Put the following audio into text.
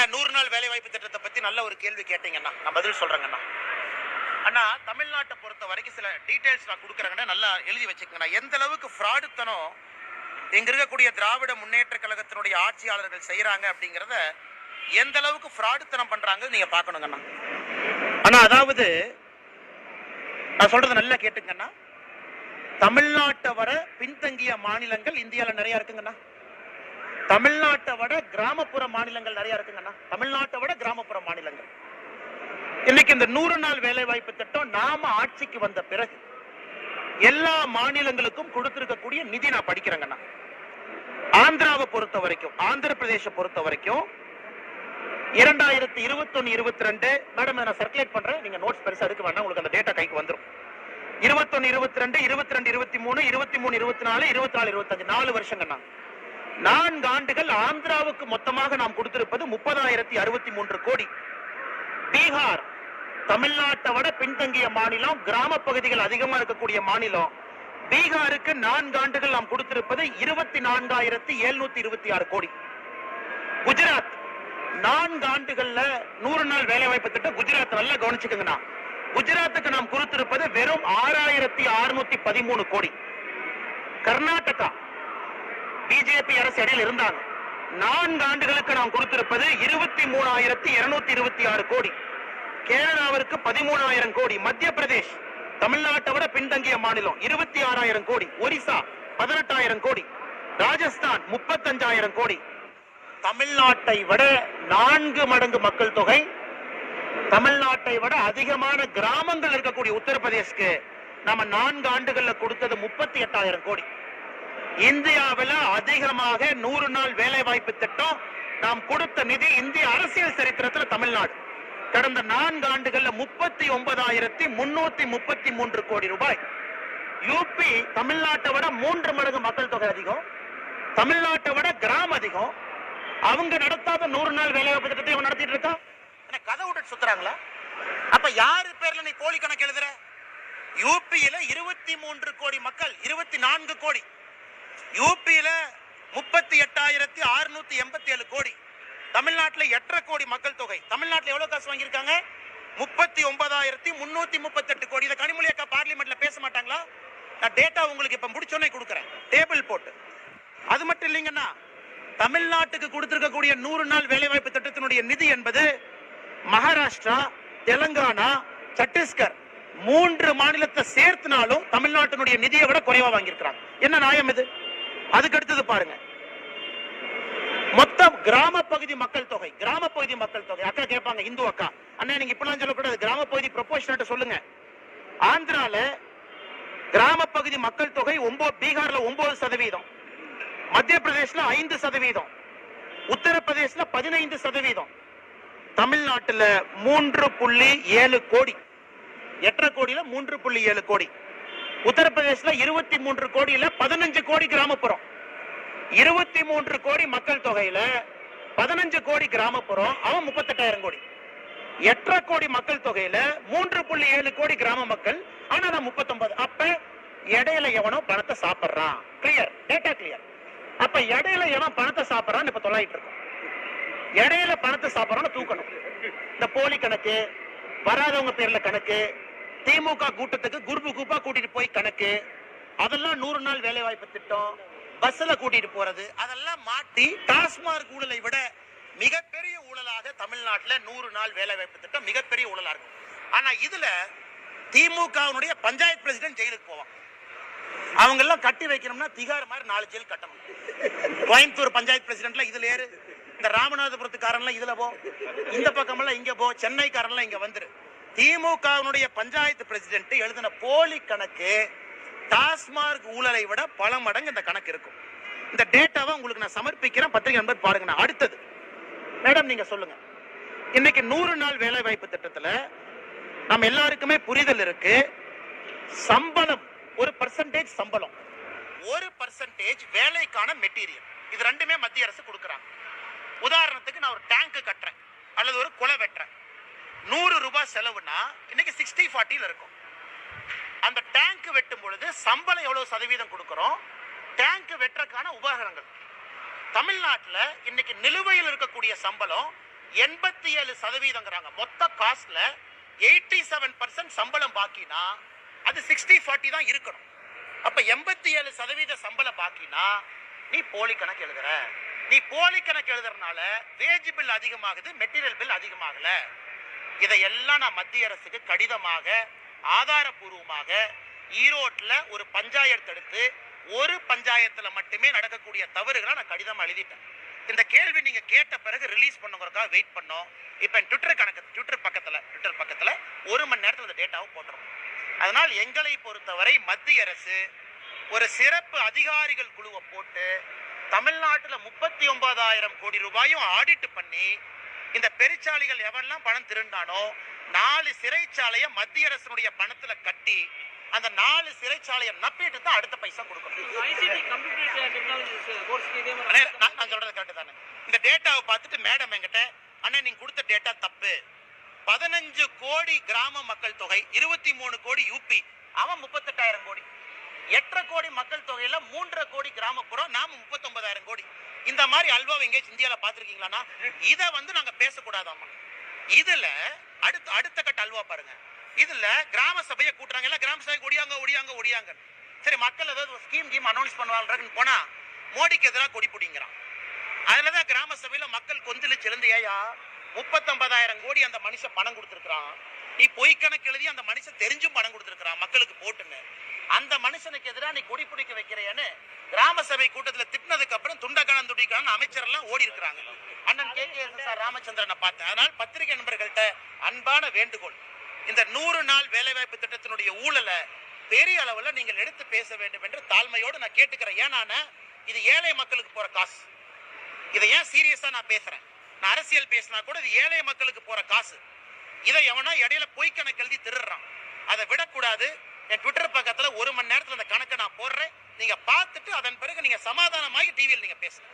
அண்ணா நூறு நாள் வேலை வாய்ப்பு திட்டத்தை பத்தி நல்ல ஒரு கேள்வி கேட்டீங்கண்ணா. நான் பதில் சொல்றேங்கண்ணா. அண்ணா தமிழ்நாட்டை பொறுத்த வரைக்கும் சில டீட்டெயில்ஸ் நான் கொடுக்குறேங்கண்ணா. நல்லா எழுதி வச்சுக்கோங்கண்ணா. எந்த அளவுக்கு ஃப்ராடுத்தனம் இங்க இருக்கக்கூடிய திராவிட முன்னேற்ற கழகத்தினுடைய ஆட்சியாளர்கள் செய்யறாங்க அப்படிங்கிறத எந்த அளவுக்கு ஃப்ராடுத்தனம் பண்றாங்க நீங்க பார்க்கணுங்கண்ணா. அண்ணா அதாவது நான் சொல்றது நல்லா கேட்டுங்கண்ணா தமிழ்நாட்டை வர பின்தங்கிய மாநிலங்கள் இந்தியாவில் நிறைய இருக்குங்கண்ணா. தமிழ்நாட்டை விட கிராமப்புற மாநிலங்கள் நிறைய இருக்குங்கண்ணா தமிழ்நாட்டை விட கிராமப்புற மாநிலங்கள். இன்னைக்கு இந்த நூறு நாள் வேலை வாய்ப்பு திட்டம் நாம ஆட்சிக்கு வந்த பிறகு எல்லா மாநிலங்களுக்கும் கொடுத்திருக்கக்கூடிய நிதி நான் படிக்கிறேங்கண்ணா ஆந்திராவை பொறுத்த வரைக்கும் ஆந்திர பிரதேச பொறுத்த வரைக்கும் இரண்டாயிரத்தி இருபத்தொன்னு இருபத்தி ரெண்டு மேடம் நான் சர்க்குலேட் பண்றேன். நீங்க நோட்ஸ் பெருசா எடுக்க வேண்டாம் உங்களுக்கு அந்த டேட்டா கைக்கு வந்துரும். இருபத்தொன்னு இருபத்தி ரெண்டு இருபத்தி ரெண்டு இருபத்தி மூணு இருபத்தி மூணு இருபத்தி நாலு இருபத்தி நாலு இருபத்தஞ்சு நாலு வருஷங்கண்ணா நான்கு ஆண்டுகள் ஆந்திராவுக்கு மொத்தமாக நாம் கொடுத்திருப்பது முப்பதாயிரத்தி அறுபத்தி மூன்று கோடி. பீகார் தமிழ்நாட்டை விட பின்தங்கிய மாநிலம் கிராம பகுதிகள் அதிகமா இருக்கக்கூடிய மாநிலம். பீகாருக்கு நான்கு ஆண்டுகள் நாம் கொடுத்திருப்பது இருபத்தி நான்காயிரத்தி எழுநூத்தி இருபத்தி ஆறு கோடி. குஜராத் நான்கு ஆண்டுகள்ல நூறு நாள் வேலை வாய்ப்பு திட்டம் குஜராத் நல்லா கவனிச்சுக்கோங்கண்ணா குஜராத்துக்கு நாம் கொடுத்திருப்பது வெறும் ஆறாயிரத்தி அறுநூத்தி பதிமூணு கோடி. கர்நாடகா பிஜேபி அரசு இடையில் இருந்தாங்க? நான்கு ஆண்டுகளுக்கு நாம் கொடுத்திருப்பது இருபத்தி மூணாயிரத்தி இருநூத்தி இருபத்தி ஆறு கோடி. கேரளாவிற்கு பதிமூணாயிரம் கோடி. மத்திய பிரதேஷ் தமிழ்நாட்டை விட பின்தங்கிய மாநிலம் இருபத்தி ஆறாயிரம் கோடி. ஒரிசா பதினெட்டாயிரம் கோடி. ராஜஸ்தான் முப்பத்தஞ்சாயிரம் கோடி. தமிழ்நாட்டை விட நான்கு மடங்கு மக்கள் தொகை. தமிழ்நாட்டை விட அதிகமான கிராமங்கள் இருக்கக்கூடிய உத்தரப்பிரதேஷ்க்கு நம்ம நான்கு ஆண்டுகள்ல கொடுத்தது முப்பத்தி எட்டாயிரம் கோடி. இந்தியாவில் அதிகமாக நூறு நாள் வேலை வாய்ப்பு திட்டம் நாம் கொடுத்த நிதி இந்திய அரசியல் சரித்திரத்தில் தமிழ்நாடு. கடந்த நான்கு ஆண்டுகள்ல முப்பத்தி ஒன்பதாயிரத்தி முன்னூத்தி முப்பத்தி மூன்று கோடி ரூபாய். யூபி தமிழ்நாட்டை விட மூன்று மடங்கு மக்கள் தொகை அதிகம். தமிழ்நாட்டை விட கிராமம் அதிகம். அவங்க நடத்தாத நூறு நாள் வேலை வாய்ப்பு திட்டத்தை இவன் நடத்திட்டு இருக்கா? கதை விட்டு சுத்துறாங்களா? அப்ப யாரு பேர்ல நீ கோழி கணக்கு எழுதுற? யூபியில இருபத்தி மூன்று கோடி மக்கள் இருபத்தி நான்கு கோடி. யூபியில் முப்பத்தி எட்டாயிரத்தி அறுநூத்தி எண்பத்தி ஏழு கோடி. தமிழ்நாட்டுல எட்டரை கோடி மக்கள் தொகை. தமிழ்நாட்டுல எவ்வளவு காசு வாங்கியிருக்காங்க? முப்பத்தி ஒன்பதாயிரத்தி முன்னூத்தி முப்பத்தெட்டு கோடி. இதை கனிமொழி அக்கா பார்லிமெண்ட்ல பேச மாட்டாங்களா? நான் டேட்டா உங்களுக்கு இப்ப முடிச்சோன்னே கொடுக்குறேன். டேபிள் போட்டு. அது மட்டும் இல்லைங்கன்னா தமிழ்நாட்டுக்கு கொடுத்திருக்கக்கூடிய நூறு நாள் வேலைவாய்ப்பு திட்டத்தினுடைய நிதி என்பது மகாராஷ்டிரா தெலுங்கானா சத்தீஸ்கர் மூன்று மாநிலத்தை சேர்த்துனாலும் தமிழ்நாட்டினுடைய நிதியை விட குறைவா வாங்கியிருக்கிறாங்க. என்ன நியாயம் இது? அதுக்கு அடுத்தது பாருங்க. மொத்தம் கிராம பகுதி மக்கள் தொகை கிராம பகுதி மக்கள் தொகை. அக்கா கேட்பாங்க இந்து அக்கா. அண்ணா நீங்க இப்படிலாம் சொல்லக்கூடாது. கிராம பகுதி ப்ரொபோஷனட் சொல்லுங்க. ஆந்திரால கிராம பகுதி மக்கள் தொகை ஒன்பது பீகார்ல ஒன்பது சதவீதம். மத்திய பிரதேஷ்ல ஐந்து சதவீதம். உத்தரப்பிரதேஷ்ல பதினைந்து சதவீதம். தமிழ்நாட்டுல மூன்று புள்ளி ஏழு கோடி. எட்டரை கோடியில மூன்று புள்ளி ஏழு கோடி. உத்தரப்பிரதேசத்துல இருபத்தி மூன்று கோடியில பதினஞ்சு கோடி கிராமப்புறம். இருபத்தி மூன்று கோடி மக்கள் தொகையில பதினஞ்சு கோடி கிராமப்புறம் அவன் முப்பத்தெட்டாயிரம் கோடி. எட்டரை கோடி மக்கள் தொகையில மூன்று புள்ளி ஏழு கோடி கிராம மக்கள் ஆனா நான் முப்பத்தொன்பது. அப்ப இடையில எவனோ பணத்தை சாப்பிடுறான். கிளியர் டேட்டா கிளியர் அப்ப இடையில எவன் பணத்தை சாப்பிடுறான்னு இப்ப தொள்ளாயிட்டு இருக்கோம். இடையில பணத்தை சாப்பிடறோம்னு தூக்கணும். இந்த போலி கணக்கு வராதவங்க பேர்ல கணக்கு திமுக கூட்டத்துக்கு குரூப்பு குரூப்பா கூட்டிட்டு போய் கணக்கு. அதெல்லாம் நூறு நாள் வேலை வாய்ப்பு திட்டம். பஸ்ல கூட்டிட்டு போறது. அதெல்லாம் மாட்டி டாஸ்மார்க் ஊழலை விட மிகப்பெரிய ஊழலாக தமிழ்நாட்டில் நூறு நாள் வேலை வாய்ப்பு திட்டம் மிகப்பெரிய ஊழலா இருக்கும். ஆனா இதுல திமுகவினுடைய பஞ்சாயத்து பிரசிடென்ட் ஜெயிலுக்கு போவான். அவங்க எல்லாம் கட்டி வைக்கணும்னா திகார் மாதிரி நாலு ஜெயில் கட்டணும். கோயம்புத்தூர் பஞ்சாயத்து பிரசிடென்ட்ல இதுல ஏறு. இந்த ராமநாதபுரத்துக்காரன்லாம் இதுல போ. இந்த பக்கமெல்லாம் இங்க போ. சென்னைக்காரன்லாம் இங்க வந்துரு. திமுகவினுடைய பஞ்சாயத்து பிரசிடென்ட் எழுதின போலி கணக்கு டாஸ்மார்க் ஊழலை விட பல மடங்கு இந்த கணக்கு இருக்கும். இந்த டேட்டாவை உங்களுக்கு நான் சமர்ப்பிக்கிறேன். பத்திரிகை நண்பர் பாருங்க நான் அடுத்தது. மேடம் நீங்க சொல்லுங்க. இன்னைக்கு நூறு நாள் வேலை வாய்ப்பு திட்டத்துல நம்ம எல்லாருக்குமே புரிதல் இருக்கு. சம்பளம் ஒரு பர்சன்டேஜ் சம்பளம். ஒரு பர்சன்டேஜ் வேலைக்கான மெட்டீரியல் இது ரெண்டுமே மத்திய அரசு கொடுக்குறாங்க. உதாரணத்துக்கு நான் ஒரு டேங்க் கட்டுறேன். அல்லது ஒரு குலை வெட்டுறேன். நூறு ரூபாய் செலவுனா இன்னைக்கு சிக்ஸ்டி ஃபார்ட்டியில் இருக்கும். அந்த டேங்க் வெட்டும் பொழுது சம்பளம் எவ்வளவு சதவீதம் கொடுக்குறோம்? டேங்க் வெட்டுறதுக்கான உபகரணங்கள். தமிழ்நாட்டில் இன்னைக்கு நிலுவையில் இருக்கக்கூடிய சம்பளம் எண்பத்தி ஏழு சதவீதங்கிறாங்க மொத்த காஸ்ட்ல எயிட்டி செவன் பர்சன்ட் சம்பளம் பாக்கினா அது சிக்ஸ்டி ஃபார்ட்டி தான் இருக்கணும். அப்ப எண்பத்தி ஏழு சதவீத சம்பளம் பாக்கினா நீ போலி கணக்கு எழுதுற. நீ போலி கணக்கு எழுதுறதுனால வேஜ் பில் அதிகமாகுது மெட்டீரியல் பில் அதிகமாகல. இதையெல்லாம் நான் மத்திய அரசுக்கு கடிதமாக ஆதாரபூர்வமாக ஈரோட்டில் ஒரு பஞ்சாயத்து எடுத்து ஒரு பஞ்சாயத்தில் மட்டுமே நடக்கக்கூடிய தவறுகளை நான் கடிதமாக எழுதிட்டேன். இந்த கேள்வி நீங்கள் கேட்ட பிறகு ரிலீஸ் பண்ணுங்கிறதுக்காக வெயிட் பண்ணோம். இப்போ என் ட்விட்டர் கணக்கு ட்விட்டர் பக்கத்தில் ட்விட்டர் பக்கத்தில் ஒரு மணி நேரத்தில் இந்த டேட்டாவை போட்டுரும் அதனால் எங்களை பொறுத்தவரை மத்திய அரசு ஒரு சிறப்பு அதிகாரிகள் குழுவை போட்டு தமிழ்நாட்டில் முப்பத்தி ஒன்பதாயிரம் கோடி ரூபாயும் ஆடிட் பண்ணி இந்த பெருச்சாளிகள் எவன்லாம் பணம் திருண்டானோ நாலு சிறைச்சாலையை மத்திய அரசினுடைய பணத்துல கட்டி அந்த நாலு சிறைச்சாலையை நப்பிட்டு தான் அடுத்த பைசா கொடுக்கணும். நான் நான் சொல்றது கரெக்ட் தானே? இந்த டேட்டாவை பார்த்துட்டு மேடம் என்கிட்ட அண்ணே நீங்க கொடுத்த டேட்டா தப்பு. பதினஞ்சு கோடி கிராம மக்கள் தொகை இருபத்தி மூணு கோடி யூபி அவன் முப்பத்தெட்டாயிரம் கோடி. எட்டரை கோடி மக்கள் தொகையில மூன்றரை கோடி கிராமப்புறம் நாம முப்பத்தொன்பதாயிரம் கோடி. இந்த மாதிரி அல்வாவை எங்கேயாச்சும் இந்தியாவில் பார்த்துருக்கீங்களான்னா இதை வந்து நாங்கள் பேசக்கூடாதாமா இதில் அடுத்த அடுத்த கட்ட அல்வா பாருங்க. இதில் கிராம சபையை கூட்டுறாங்க எல்லாம் கிராம சபைக்கு ஒடியாங்க ஒடியாங்க ஒடியாங்க. சரி மக்கள் ஏதாவது ஒரு ஸ்கீம் கீம் அனௌன்ஸ் பண்ணுவாங்கன்னு போனால் மோடிக்கு எதிராக கொடி பிடிங்கிறான். அதில் தான் கிராம சபையில் மக்கள் கொந்தளிச்சு எழுந்து ஏயா முப்பத்தொன்பதாயிரம் கோடி அந்த மனுஷன் பணம் கொடுத்துருக்குறான். நீ பொய் கணக்கு எழுதி அந்த மனுஷன் தெரிஞ்சும் பணம் கொடுத்துருக்குறான் மக்களுக்கு போட்டுன்னு. அந்த மனுஷனுக்கு எதிராக நீ கொடி பிடிக்க வைக்கிறேன்னு கிராம சபை கூட்டத்தில் திட்டினதுக்கு அப்புறம் துண்டகணம் துடிக்கணும் அமைச்சர் எல்லாம் ஓடி இருக்கிறாங்க. அண்ணன் கே கே சார் ராமச்சந்திரனை பார்த்தேன் அதனால் பத்திரிகை நண்பர்கள்ட்ட அன்பான வேண்டுகோள். இந்த நூறு நாள் வேலைவாய்ப்பு திட்டத்தினுடைய ஊழலை பெரிய அளவில் நீங்கள் எடுத்து பேச வேண்டும் என்று தாழ்மையோடு நான் கேட்டுக்கிறேன். ஏன்னா இது ஏழை மக்களுக்கு போகிற காசு. இதை ஏன் சீரியஸாக நான் பேசுகிறேன் நான் அரசியல் பேசினா கூட இது ஏழை மக்களுக்கு போகிற காசு. இதை எவனா இடையில பொய் கணக்கு எழுதி திருடுறான். அதை விடக்கூடாது. என் ட்விட்டர் பக்கத்துல ஒரு மணி நேரத்துல அந்த கணக்கை நான் போடுறேன். நீங்க பார்த்துட்டு அதன் பிறகு நீங்க சமாதானமாகி டிவியில் நீங்க பேசுங்க.